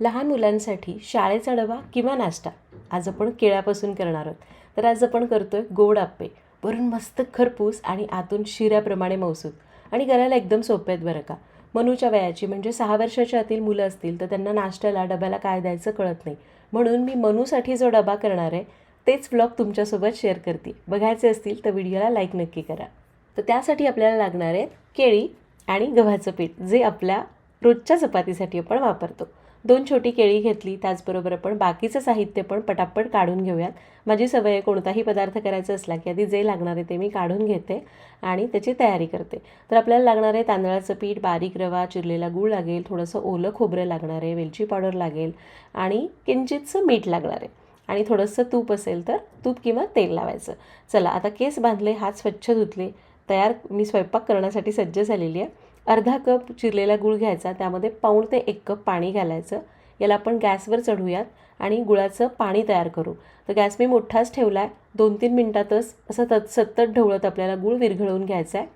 लहान मुलांसाठी शाळेचा डबा किंवा नाश्ता. आज आपण केळ्यापासून करणार आहोत. तर आज आपण करतोय गोड आप्पे. वरून मस्त खरपूस आणि आतून शिऱ्याप्रमाणे मौसूद. आणि करायला एकदम सोपे आहेत बरं का. मनूच्या वयाची म्हणजे सहा वर्षाच्या आतील मुलं असतील तर त्यांना नाश्त्याला डब्याला काय द्यायचं कळत नाही. म्हणून मी मनूसाठी जो डबा करणार आहे तेच ब्लॉग तुमच्यासोबत शेअर करते. बघायचे असतील तर व्हिडिओला लाईक नक्की करा. तर त्यासाठी आपल्याला लागणार आहेत केळी आणि गव्हाचं पीठ जे आपल्या रोजच्या चपातीसाठी आपण वापरतो. दोन छोटी केळी घेतली त्याचबरोबर आपण बाकीचं साहित्य पण पटापट काढून घेऊयात. माझी सवय आहे कोणताही पदार्थ करायचा असला की आधी जे लागणार आहे ते मी काढून घेते आणि त्याची तयारी करते. तर आपल्याला लागणार आहे तांदळाचं पीठ बारीक रवा चिरलेला गूळ लागेल थोडंसं ओलं खोबरं लागणार आहे वेलची पावडर लागेल आणि किंचितचं मीठ लागणार आहे. आणि थोडंसं तूप असेल तर तूप किंवा तेल लावायचं. चला आता केस बांधले हात स्वच्छ धुतले तयार मी स्वयंपाक करण्यासाठी सज्ज झालेली आहे. अर्धा कप चिरलेला गूळ घ्यायचा त्यामध्ये पाऊण ते एक कप पाणी घालायचं. याला आपण गॅसवर चढूयात आणि गुळाचं पाणी तयार करू. तर गॅस मी मोठाच ठेवला आहे दोन तीन मिनटातच असं तत सतत ढवळत आपल्याला गूळ विरघळवून घ्यायचा आहे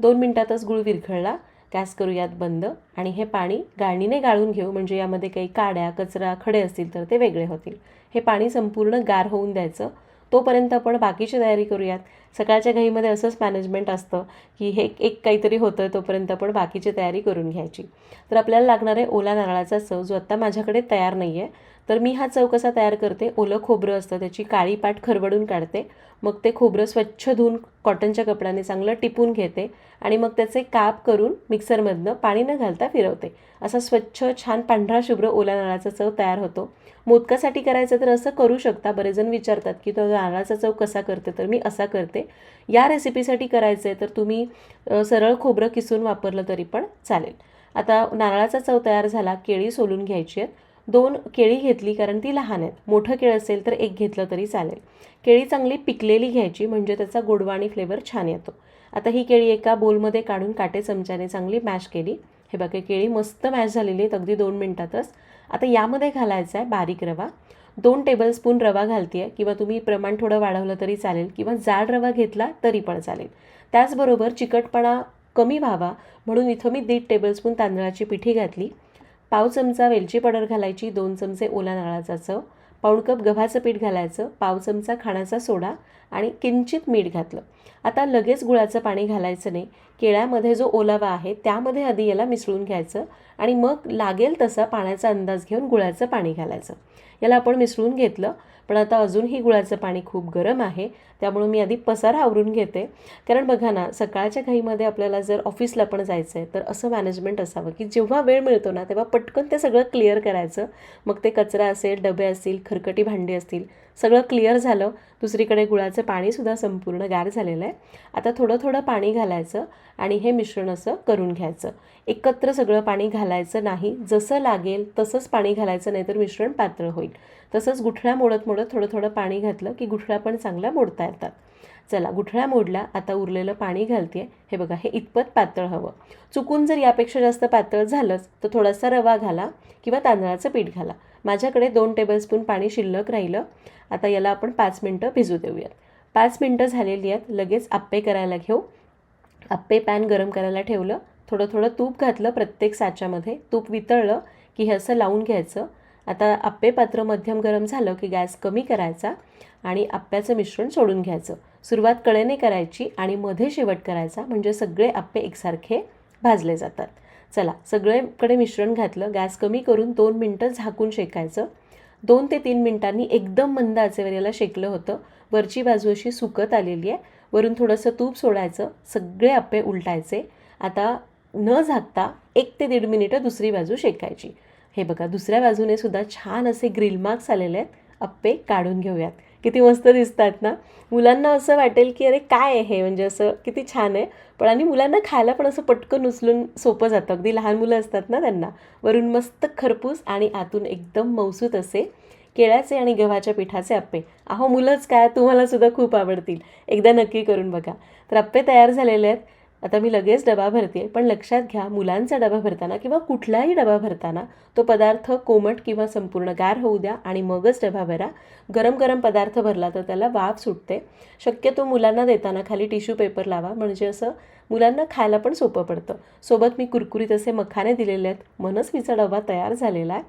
दोन मिनटातच गूळ विरघळला. गॅस करूयात बंद आणि हे पाणी गाळणीने गाळून घेऊ. म्हणजे यामध्ये काही काड्या कचरा खडे असतील तर ते वेगळे होतील. हे पाणी संपूर्ण गार होऊन द्यायचं. तोपर्यंत आपण बाकीची तयारी करूयात. सकाळच्या घाईमध्ये असंच मॅनेजमेंट असतं की हे एक काहीतरी होतं तोपर्यंत आपण बाकीची तयारी करून घ्यायची. तर आपल्याला लागणार आहे ओला नारळाचा चव जो आत्ता माझ्याकडे तयार नाही आहे तर मी हा चव कसा तयार करते? ओलं खोबरं असतं त्याची काळी पाट खरवडून काढते. मग ते खोबरं स्वच्छ धुवून कॉटनच्या कपड्याने चांगलं टिपून घेते आणि मग त्याचे काप करून मिक्सरमधनं पाणी न घालता फिरवते. असा स्वच्छ छान पांढरा शुभ्र ओला नारळाचा चव तयार होतो. मोदकासाठी करायचं तर असं करू शकता. बरेचजण विचारतात की तो नारळाचा चव कसा करते? तर मी असा करते. या रेसिपीसाठी करायचं आहे तर तुम्ही सरळ खोबरं किसून वापरलं तरी पण चालेल. आता नारळाचा चव तयार झाला केळी सोलून घ्यायची आहेत. दोन केळी घेतली कारण ती लहान आहेत. मोठं केळ असेल तर एक घेतलं तरी चालेल. केळी चांगली पिकलेली घ्यायची म्हणजे त्याचा गोडवा आणि फ्लेवर छान येतो. आता ही केळी एका बोलमध्ये काढून काटे चमच्याने चांगली मॅश केली. हे बघा केळी मस्त मॅश झालेली आहेत. अगदी दोन मिनटातच. आता यामध्ये घालायचा आहे बारीक रवा. दोन टेबलस्पून रवा घालते आहे किंवा तुम्ही प्रमाण थोडं वाढवलं तरी चालेल किंवा जाड रवा घेतला तरी पण चालेल. त्याचबरोबर चिकटपणा कमी व्हावा म्हणून इथं मी दीड टेबलस्पून तांदळाची पिठी घातली. पाव चमचा वेलची पावडर घालायची दोन चमचे ओला नारळाचा चव. पाऊण कप गव्हाचं पीठ घालायचं पाव चमचा खाण्याचा सोडा आणि किंचित मीठ घातलं. आता लगेच गुळाचं पाणी घालायचं नाही. केळ्यामध्ये जो ओलावा आहे त्यामध्ये आधी याला मिसळून घ्यायचं. आणि मग लागेल तसा पाण्याचा अंदाज घेऊन गुळाचं पाणी घालायचं. याला आपण मिसळून घेतलं पण आता अजूनही गुळाचं पाणी खूप गरम आहे त्यामुळं मी आधी पसारा आवरून घेते. कारण बघा ना सकाळच्या घाईमध्ये आपल्याला जर ऑफिसला पण जायचं आहे तर असं मॅनेजमेंट असावं की जेव्हा वेळ मिळतो ना तेव्हा पटकन ते सगळं क्लिअर करायचं. मग ते कचरा असेल डबे असतील खरकटी भांडी असतील सगळं क्लिअर झालं. दुसरीकडे गुळाचं पाणीसुद्धा संपूर्ण गार झालेलं आहे. आता थोडं थोडं पाणी घालायचं आणि हे मिश्रण असं करून घ्यायचं. एकत्र सगळं पाणी घालायचं नाही. जसं लागेल तसंच पाणी घालायचं नाही तर मिश्रण पातळ होईल. तसंच गुठळ्या मोडत मोडत थोडं थोडं पाणी घातलं की गुठळ्या पण चांगल्या मोडता येतात. चला गुठळ्या मोडला आता उरलेलं पाणी घालते हे बघा हे इतपत पातळ हवं. चुकून जर यापेक्षा जास्त पातळ झालंच तर थोडासा रवा घाला किंवा तांदळाचं पीठ घाला. माझ्याकडे दोन टेबलस्पून पाणी शिल्लक राहिलं. आता याला आपण पाच मिनटं भिजू देऊयात. पाच मिनटं झालेली आहेत. लगेच आप्पे करायला घेऊ. आप्पे पॅन गरम करायला ठेवलं. थोडं थोडं तूप घातलं प्रत्येक साच्यामध्ये. तूप वितळलं की हे असं लावून घ्यायचं. आता आप्पे पात्र मध्यम गरम झालं की गॅस कमी करायचा आणि आप्प्याचं मिश्रण सोडून घ्यायचं. सुरुवात कळेने करायची आणि मध्ये शेवट करायचा म्हणजे सगळे आप्पे एकसारखे भाजले जातात. चला सगळेकडे मिश्रण घातलं गॅस कमी करून दोन मिनटं झाकून शेकायचं. दोन ते तीन मिनटांनी एकदम मंद आचेवर याला शेकलं होतं. वरची बाजू अशी सुकत आलेली आहे. वरून थोडंसं तूप सोडायचं. सगळे आप्पे उलटायचे. आता न झाकता एक ते दीड मिनिटं दुसरी बाजू शेकायची. हे बघा दुसऱ्या बाजूने सुद्धा छान असे ग्रिल मार्क्स आलेले आहेत. आप्पे काढून घेऊयात. किती मस्त दिसतात ना. मुलांना असं वाटेल की अरे काय आहे हे? म्हणजे असं किती छान आहे. पण आणि मुलांना खायला पण असं पटकन उचलून सोपं जातं. अगदी लहान मुलं असतात ना त्यांना. वरून मस्त खरपूस आणि आतून एकदम मौसूत असे केळ्याचे आणि गव्हाच्या पिठाचे अप्पे अहो मुलंच काय? तुम्हाला सुद्धा खूप आवडतील. एकदा नक्की करून बघा. तर अप्पे तयार झालेले आहेत. आता मी लगेच डबा भरते पण लक्षात घ्या मुलांचा डबा भरताना किंवा कुठलाही डबा भरताना तो पदार्थ कोमट किंवा संपूर्ण गार होऊ द्या आणि मगच डबा भरा. गरम गरम पदार्थ भरला तर त्याला वाफ सुटते. शक्यतो मुलांना देताना खाली टिश्यू पेपर लावा म्हणजे असं मुलांना खायला पण सोपं पडतं. सोबत मी कुरकुरीत असे मखाने दिलेले आहेत. म्हणूनच मीचा डबा तयार झालेला आहे.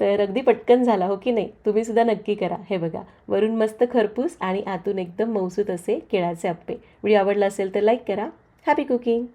तर अगदी पटकन झाला हो की नाही? तुम्ही सुद्धा नक्की करा. हे बघा वरून मस्त खरपूस आणि आतून एकदम मौसूत असे केळाचे आप्पे. व्हिडिओ आवडला असेल तर लाईक करा. Happy cooking!